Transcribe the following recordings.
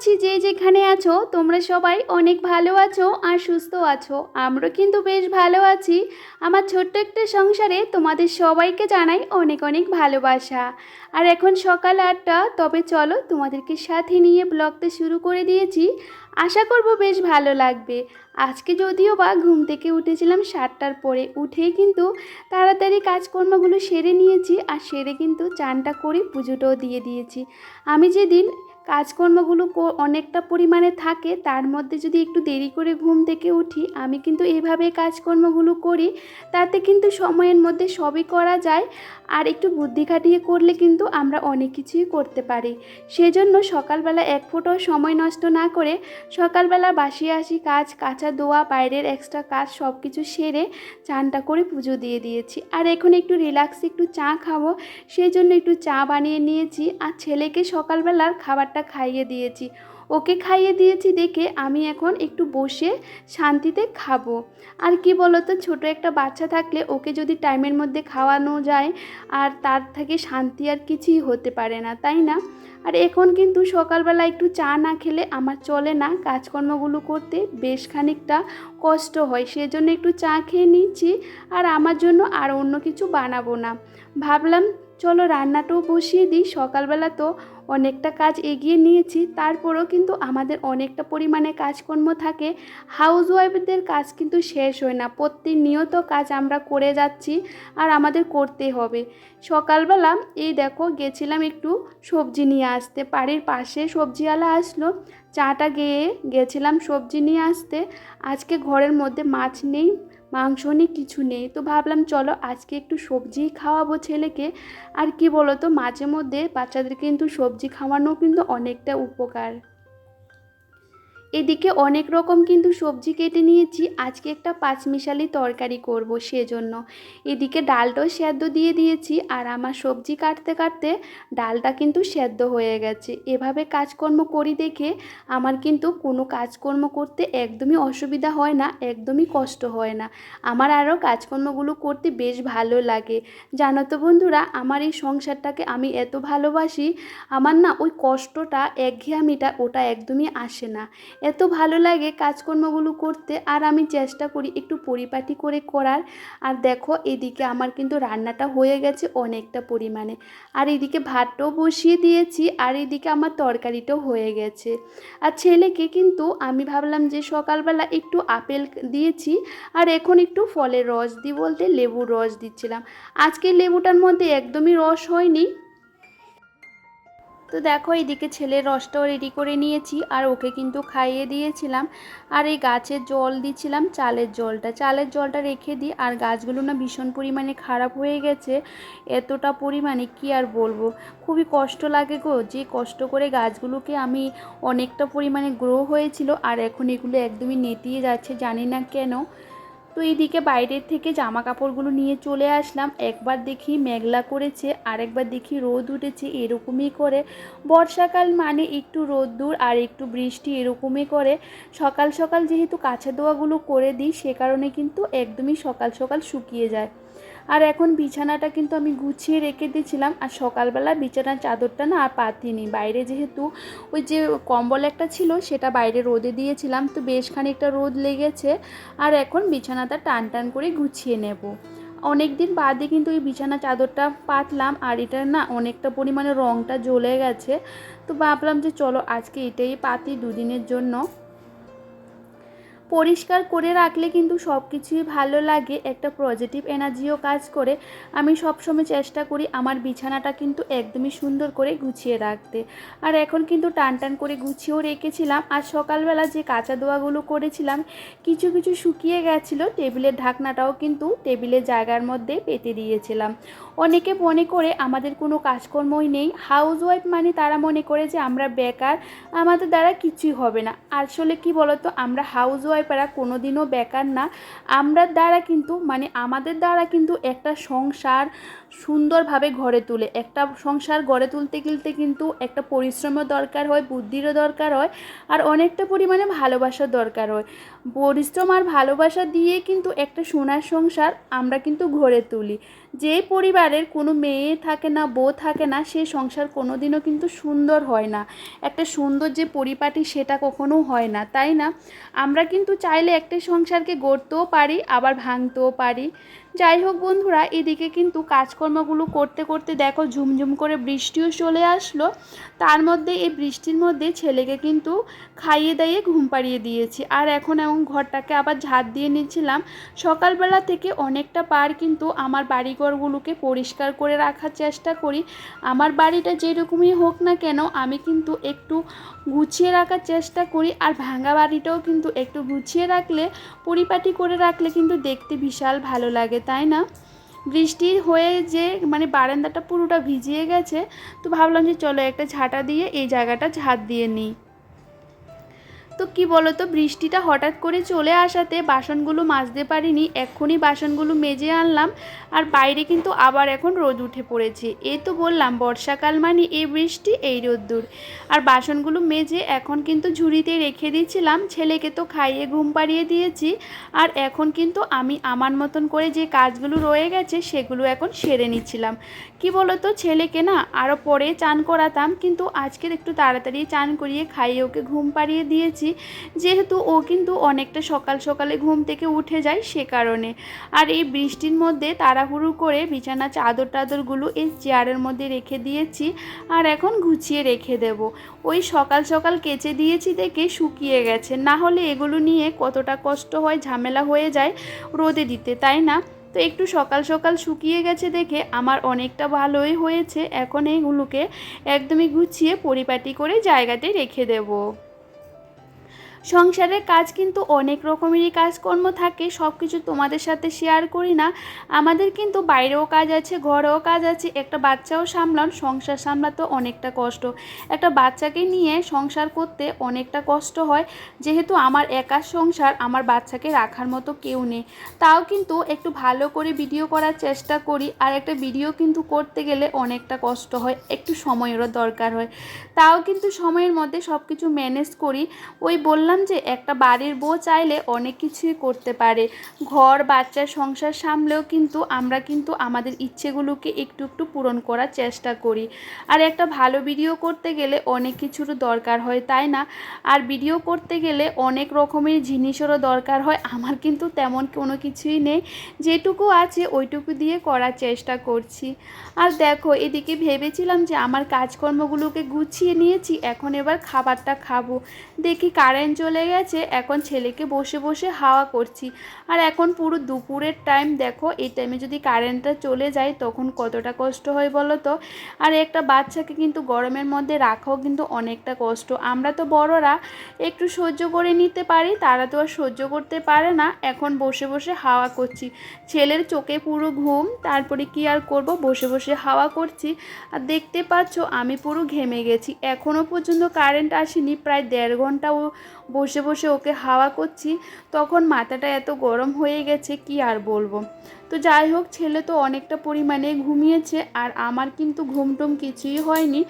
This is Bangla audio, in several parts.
করছি যে যেখানে আছো, তোমরা সবাই অনেক ভালো আছো আর সুস্থ আছো। আমরা কিন্তু বেশ ভালো আছি। আমার ছোট্ট একটা সংসারে তোমাদের সবাইকে জানাই অনেক অনেক ভালোবাসা। আর এখন সকাল আটটা, তবে চলো তোমাদেরকে সাথে নিয়ে ব্লগটা শুরু করে দিয়েছি। আশা করব বেশ ভালো লাগবে। আজকে যদিও বা ঘুম থেকে উঠেছিলাম সাতটার পরে, উঠেই কিন্তু তাড়াতাড়ি কাজকর্মগুলো সেরে নিয়েছি আর সেরে কিন্তু চানটা করে পুজোটাও দিয়ে দিয়েছি। আমি যেদিন কাজকর্মগুলো অনেকটা পরিমাণে থাকে, তার মধ্যে যদি একটু দেরি করে ঘুম থেকে উঠি, আমি কিন্তু এভাবে কাজকর্মগুলো করি, তাতে কিন্তু সময়ের মধ্যে সবই করা যায় আর একটু বুদ্ধি খাটিয়ে করলে কিন্তু আমরা অনেক কিছুই করতে পারি। সেজন্য সকালবেলা এক ফোঁটাও সময় নষ্ট না করে সকালবেলা বাসি আসি কাজ, কাঁচা দোয়া, বাইরের এক্সট্রা কাজ সব কিছু সেরে চানটা করে পুজো দিয়ে দিয়েছি। আর এখন একটু রিল্যাক্সে একটু চা খাব, সেই জন্য একটু চা বানিয়ে নিয়েছি। আর ছেলেকে সকালবেলার খাবারটা খাইয়ে দিয়েছি। ওকে খাইয়ে দিয়েছি দেখে আমি এখন একটু বসে শান্তিতে খাব। আর কি বলতো, ছোট একটা বাচ্চা থাকলে ওকে যদি টাইমের মধ্যে খাওয়ানো যায়, আর তার থেকে শান্তি আর কিছুই হতে পারে না, তাই না? আর এখন কিন্তু সকালবেলা একটু চা না খেলে আমার চলে না, কাজকর্মগুলো করতে বেশ খানিকটা কষ্ট হয়, সেজন্য একটু চা খেয়ে নিচ্ছি, আর আমার জন্য আর অন্য কিছু বানাবো না। ভাবলাম চলো রান্নাটাও বসিয়ে দিই। সকালবেলা তো অনেকটা কাজ এগিয়ে নিয়েছি, তারপরেও কিন্তু আমাদের অনেকটা পরিমাণে কাজকর্ম থাকে। হাউস ওয়াইফদের কাজ কিন্তু শেষ হয় না, প্রতিনিয়ত কাজ আমরা করে যাচ্ছি আর আমাদের করতে হবে। সকালবেলা এই দেখো গেছিলাম একটু সবজি নিয়ে আসতে, বাড়ির পাশে সবজিওয়ালা আসলো, চাটা গেয়ে গেছিলাম সবজি নিয়ে আসতে। আজকে ঘরের মধ্যে মাছ নেই মাংস নিয়ে কিছু নেই। তো ভাবলাম, চলো আজকে একটু সবজি খাওয়াবো ছেলেকে। আর কি বলো তো মাঝে মধ্যে বাচ্চাদের কিন্তু সবজি খাওয়ানো কিন্তু অনেকটা উপকার। এদিকে অনেক রকম কিন্তু সবজি কেটে নিয়েছি। আজকে একটা পাঁচমিশালি তরকারি করব সেজন্য। এদিকে ডালটাও সেদ্ধ দিয়ে দিয়েছি আর আমার সবজি কাটতে কাটতে ডালটা কিন্তু সেদ্ধ হয়ে গেছে। এভাবে কাজকর্ম করি দেখে আমার কিন্তু কোনো কাজকর্ম করতে একদমই অসুবিধা হয় না, একদমই কষ্ট হয় না। আমার আরও কাজকর্মগুলো করতে বেশ ভালো লাগে। জানো তো বন্ধুরা, আমার এই সংসারটাকে আমি এত ভালোবাসি, আমার না ওই কষ্টটা, একঘেয়ামিটা ওটা একদমই আসে না। এত ভালো লাগে কাজকর্মগুলো করতে, আর আমি চেষ্টা করি একটু পরিপাটি করে করার। আর দেখো, এদিকে আমার কিন্তু রান্নাটা হয়ে গেছে অনেকটা পরিমাণে। আর এদিকে ভাতটাও বসিয়ে দিয়েছি, আর এদিকে আমার তরকারিটাও হয়ে গেছে। আর ছেলেকে কিন্তু আমি ভাবলাম যে সকালবেলা একটু আপেল দিয়েছি, আর এখন একটু ফলের রস দিই বলতে লেবুর রস দিচ্ছিলাম। আজকে লেবুটার মধ্যে একদমই রস হয়নি। তো দেখো এদিকে ছেলের রসটাও রেডি করে নিয়েছি, আর ওকে কিন্তু খাইয়ে দিয়েছিলাম। আর এই গাছের জল দিচ্ছিলাম, চালের জলটা। চালের জলটা রেখে দিই, আর গাছগুলো না ভীষণ পরিমাণে খারাপ হয়ে গেছে। এতটা পরিমাণে কি আর বলব? খুবই কষ্ট লাগে গো, যে কষ্ট করে গাছগুলোকে আমি অনেকটা পরিমাণে গ্রো হয়েছিল, আর এখন এগুলো একদমই নেতিয়ে যাচ্ছে, জানি না কেন। তো এইদিকে বাইরের থেকে জামা কাপড়গুলো নিয়ে চলে আসলাম। একবার দেখি মেঘলা করেছে আর একবার দেখি রোদ উঠেছে, এরকমই করে। বর্ষাকাল মানে একটু রোদ্দুর আর একটু বৃষ্টি এরকমই করে। সকাল সকাল যেহেতু কাছে দোয়াগুলো করে দিই, সে কারণে কিন্তু একদমই সকাল সকাল শুকিয়ে যায়। আর এখন বিছানাটা কিন্তু আমি গুছিয়ে রেখে দিয়েছিলাম। আর সকালবেলা বিছানার চাদরটা না আর পাতিনি বাইরে যেহেতু ওই যে কম্বল একটা ছিল, সেটা বাইরে রোদে দিয়েছিলাম। তো বেশ খানিকটা রোদ লেগেছে। আর এখন বিছানাটা টান টান করে গুছিয়ে নেব। অনেক দিন বাদে কিন্তু এই বিছানা চাদরটা পাতলাম। আর এটার না অনেকটা পরিমাণে রঙটা জ্বলে গেছে। তো ভাবলাম যে চলো আজকে এটাই পাতি দুদিনের জন্য। পরিষ্কার করে রাখলে কিন্তু সব কিছুই ভালো লাগে, একটা পজিটিভ এনার্জিও কাজ করে। আমি সবসময় চেষ্টা করি আমার বিছানাটা কিন্তু একদমই সুন্দর করে গুছিয়ে রাখতে। আর এখন কিন্তু টান টান করে গুছিয়েও রেখেছিলাম। আর সকালবেলা যে কাঁচা দোয়াগুলো করেছিলাম, কিছু কিছু শুকিয়ে গেছিল, টেবিলের ঢাকনাটাও কিন্তু টেবিলের জায়গার মধ্যে পেতে দিয়েছিলাম। অনেকে মনে করে আমাদের কোনো কাজকর্মই নেই। হাউস ওয়াইফ মানে তারা মনে করে যে আমরা বেকার, আমাদের দ্বারা কিছুই হবে না। আসলে কি বলতো? আমরা হাউস ওয়াইফেরা কোনো দিনও বেকার না। আমরা দ্বারা কিন্তু মানে আমাদের দ্বারা কিন্তু একটা সংসার সুন্দরভাবে গড়ে তুলে। একটা সংসার গড়ে তুলতে গেলতে কিন্তু একটা পরিশ্রমের দরকার হয়, বুদ্ধিরও দরকার হয়, আর অনেকটা পরিমাণে ভালোবাসার দরকার হয়। পরিশ্রম আর ভালোবাসা দিয়ে কিন্তু একটা সোনার সংসার আমরা কিন্তু গড়ে তুলি। যে পরিবারের কোনো মেয়ে থাকে না, বউ থাকে না, সে সংসার কোনো দিনও কিন্তু সুন্দর হয় না। একটা সুন্দর যে পরিপাটি সেটা কখনো হয় না, তাই না? আমরা কিন্তু চাইলে একটা সংসারকে গড়তেও পারি, আবার ভাঙতেও পারি। যাই হোক বন্ধুরা, এদিকে কিন্তু কাজকর্মগুলো করতে করতে দেখো ঝুমঝুম করে বৃষ্টিও চলে আসলো। তার মধ্যে এই বৃষ্টির মধ্যে ছেলেকে কিন্তু খাইয়ে দাইয়ে ঘুম পাড়িয়ে দিয়েছি। আর এখন এমন ঘরটাকে আবার ঝাড় দিয়ে নিচ্ছিলাম সকালবেলা থেকে অনেকটা পার কিন্তু আমার বাড়িঘরগুলোকে পরিষ্কার করে রাখার চেষ্টা করি। আমার বাড়িটা যেরকমই হোক না কেন, আমি কিন্তু একটু গুছিয়ে রাখার চেষ্টা করি। আর ভাঙা বাড়িটাও কিন্তু একটু গুছিয়ে রাখলে, পরিপাটি করে রাখলে কিন্তু দেখতে বিশাল ভালো লাগে। তাই না? বৃষ্টি হয়ে যে মানে বারান্দাটা পুরোটা ভিজিয়ে গেছে, তো ভাবলাম যে চলো একটা ঝাঁটা দিয়ে এই জায়গাটা ঝাঁট দিয়ে নিই। তো কি বলো তো বৃষ্টিটা হঠাৎ করে চলে আসাতে বাসনগুলো মাজতে পারিনি, এক্ষুনি বাসনগুলো মেজে আনলাম আর বাইরে কিন্তু আবার এখন রোদ উঠে পড়েছে। এই তো বললাম, বর্ষাকাল মানে এই বৃষ্টি, এই রোদ্দুর। আর বাসনগুলো মেজে এখন কিন্তু ঝুড়িতে রেখে দিয়েছিলাম, ছেলেকে তো খাইয়ে ঘুম পাড়িয়ে দিয়েছি। আর এখন কিন্তু আমি আমার মতন করে যে কাজগুলো রয়ে গেছে, সেগুলো এখন সেরে নিচ্ছিলাম। কি বলো তো ছেলেকে না আরও পরে চান করাতাম, কিন্তু আজকের একটু তাড়াতাড়ি চান করিয়ে খাইয়ে ওকে ঘুম পাড়িয়ে দিয়েছি। যেহেতু ও কিন্তু অনেকটা সকাল সকালে ঘুম থেকে উঠে যায় সে কারণে। আর এই বৃষ্টির মধ্যে তাড়াহুড়ো করে বিছানা চাদর টাদরগুলো এই চেয়ারের মধ্যে রেখে দিয়েছি আর এখন গুছিয়ে রেখে দেব। ওই সকাল সকাল কেচে দিয়েছি দেখে শুকিয়ে গেছে। না হলে এগুলো নিয়ে কতটা কষ্ট হয়, ঝামেলা হয়ে যায় রোদে দিতে, তাই না? তো একটু সকাল সকাল শুকিয়ে গেছে দেখে আমার অনেকটা ভালোই হয়েছে। এখন এইগুলোকে একদমই গুছিয়ে পরিপাটি করে জায়গাতে রেখে দেবো। সংসারের কাজ কিন্তু অনেক রকমেরই কাজকর্ম থাকে সব কিছু তোমাদের সাথে শেয়ার করি না। আমাদের কিন্তু বাইরেও কাজ আছে, ঘরেও কাজ আছে, একটা বাচ্চাও সামলান, সংসার সামলাতে অনেকটা কষ্ট। একটা বাচ্চাকে নিয়ে সংসার করতে অনেকটা কষ্ট হয়, যেহেতু আমার একার সংসার, আমার বাচ্চাকে রাখার মতো কেউ নেই। তাও কিন্তু একটু ভালো করে ভিডিও করার চেষ্টা করি, আর একটা ভিডিও কিন্তু করতে গেলে অনেকটা কষ্ট হয়, একটু সময়েরও দরকার হয়। তাও কিন্তু সময়ের মধ্যে সব কিছু ম্যানেজ করি। ওই বললাম যে একটা বাড়ির বউ চাইলে অনেক কিছুই করতে পারে। ঘর, বাচ্চা, সংসার সামলেও কিন্তু আমরা কিন্তু আমাদের ইচ্ছেগুলোকে একটু একটু পূরণ করার চেষ্টা করি। আর একটা ভালো ভিডিও করতে গেলে অনেক কিছুরও দরকার হয়, তাই না? আর ভিডিও করতে গেলে অনেক রকমের জিনিসেরও দরকার হয়। আমার কিন্তু তেমন কোনো কিছুই নেই। যেটুকু আছে ওইটুকু দিয়ে করার চেষ্টা করছি। আর দেখো, এদিকে ভেবেছিলাম যে আমার কাজকর্মগুলোকে গুছিয়ে নিয়েছি, এখন এবার খাবারটা খাব। দেখি কারেন্ট চলে গেছে, এখন ছেলেকে বসে বসে হাওয়া করছি। আর এখন পুরো দুপুরের টাইম দেখো, এই টাইমে যদি কারেন্টটা চলে যায়, তখন কতটা কষ্ট হয় বলো তো? আর একটা বাচ্চাকে কিন্তু গরমের মধ্যে রাখাও কিন্তু অনেকটা কষ্ট। আমরা তো বড়রা, একটু সহ্য করে নিতে পারি, তারা তো আর সহ্য করতে পারে না। এখন বসে বসে হাওয়া করছি। ছেলের চোখে পুরো ঘুম, তারপরে কি আর করব? বসে বসে হাওয়া করছি। আর দেখতে পাচ্ছ, আমি পুরো ঘেমে গেছি। এখনও পর্যন্ত কারেন্ট আসেনি, প্রায় দেড় ঘণ্টা ও বসে বসে ওকে হাওয়া করছি তখন মাথাটা এত গরম হয়ে গেছে কি আর বলব? তো যাই হোক, ছেলে তো অনেকটা পরিমাণে ঘুমিয়েছে আর আমার কিন্তু ঘুমটুম কিছুই হয়নি।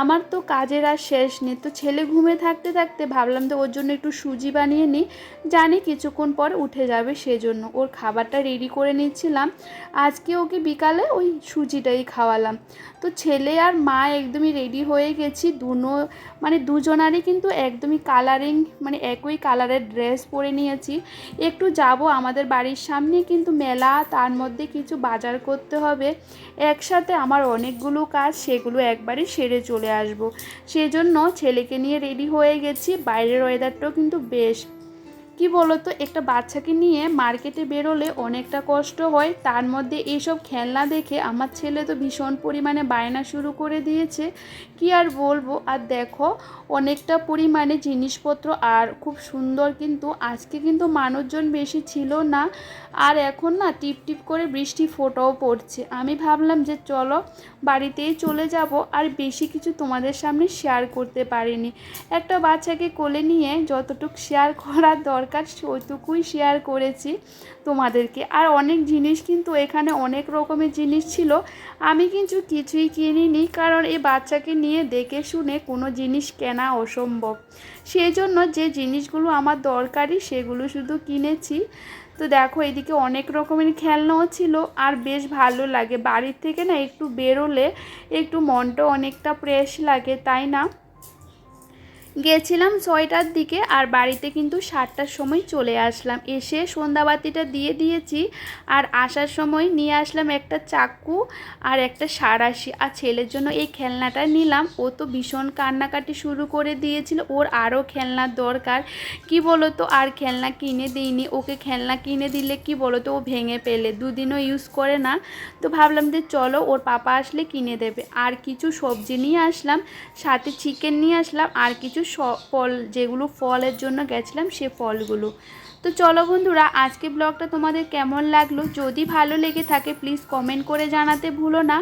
আমার তো কাজের আর শেষ নেই। তো ছেলে ঘুমে থাকতে থাকতে ভাবলাম তো ওর জন্য একটু সুজি বানিয়ে নিই। জানি কিছুক্ষণ পর উঠে যাবে সেজন্য। ওর খাবারটা রেডি করে নিচ্ছিলাম। আজকে ওকে বিকালে ওই সুজিটাই খাওয়ালাম। তো ছেলে আর মা একদমই রেডি হয়ে গেছি। দুনো মানে দুজনারই কিন্তু একদমই কালারিং মানে একই কালারের ড্রেস পরে নিয়েছি। একটু যাব আমাদের বাড়ির সামনে, কিন্তু মেলা তার মধ্যে কিছু বাজার করতে হবে। একসাথে আমার অনেকগুলো কাজ, সেগুলো একবারে সেরে চলে আসব। সেজন্য ছেলেকে নিয়ে রেডি হয়ে গেছি। বাইরের ওয়েদারটাও কিন্তু বেশ কি বলতো, একটা বাচ্চাকে নিয়ে মার্কেটে বেরোলে অনেকটা কষ্ট হয়। তার মধ্যে এইসব খেলনা দেখে আমার ছেলে তো ভীষণ পরিমাণে বায়না শুরু করে দিয়েছে। কি আর বলব? আর দেখো, অনেকটা পরিমাণে জিনিসপত্র আর খুব সুন্দর কিন্তু আজকে কিন্তু মানুষজন বেশি ছিল না। আর এখন না টিপ টিপ করে বৃষ্টি ফোটাও পড়ছে। আমি ভাবলাম যে চলো বাড়িতেই চলে যাব আর বেশি কিছু তোমাদের সামনে শেয়ার করতে পারিনি। একটা বাচ্চাকে কোলে নিয়ে যতটুকু শেয়ার করার দরকার ওইটুকুই শেয়ার করেছি তোমাদেরকে। আর অনেক জিনিস কিন্তু এখানে অনেক রকমের জিনিস ছিল। আমি কিন্তু কিছুই কিনিনি কারণ এই বাচ্চাকে নিয়ে দেখে শুনে কোনো জিনিস কেনা অসম্ভব। সেই জন্য যে জিনিসগুলো আমার দরকারি সেগুলো শুধু কিনেছি। তো দেখো এদিকে অনেক রকমের খেলনাও ছিল আর বেশ ভালো লাগে। বাড়ির থেকে না একটু বেরোলে একটু মনটা অনেকটা ফ্রেশ লাগে, তাই না? গেছিলাম ছয়টার দিকে আর বাড়িতে কিন্তু সাতটার সময় চলে আসলাম। এসে সন্ধ্যাবাতিটা দিয়ে দিয়েছি আর আসার সময় নিয়ে আসলাম একটা চাকু আর একটা সারাশি। আর ছেলের জন্য এই খেলনাটা নিলাম। ও তো ভীষণ কান্নাকাটি শুরু করে দিয়েছিল। ওর আরও খেলনার দরকার। কি বলো তো আর খেলনা কিনে দিইনি। ওকে খেলনা কিনে দিলে কি বলো তো ও ভেঙে পেলে দুদিনও ইউজ করে না। তো ভাবলাম যে চলো, ওর পাপা আসলে কিনে দেবে। আর কিছু সবজি নিয়ে আসলাম। সাথে চিকেন নিয়ে আসলাম। আর কিছু ফল, যেগুলো ফলের জন্য গেছিলাম সে ফলগুলো। তো চলো বন্ধুরা, আজকে ব্লগটা তোমাদের কেমন লাগল? যদি ভালো লেগে থাকে প্লিজ কমেন্ট করে জানাতে ভুলো না।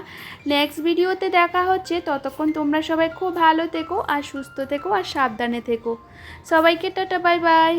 নেক্সট ভিডিওতে দেখা হচ্ছে। ততক্ষণ তোমরা সবাই খুব ভালো থেকো, আর সুস্থ থেকো, আর সাবধানে থেকো। সবাইকে টাটা বাই বাই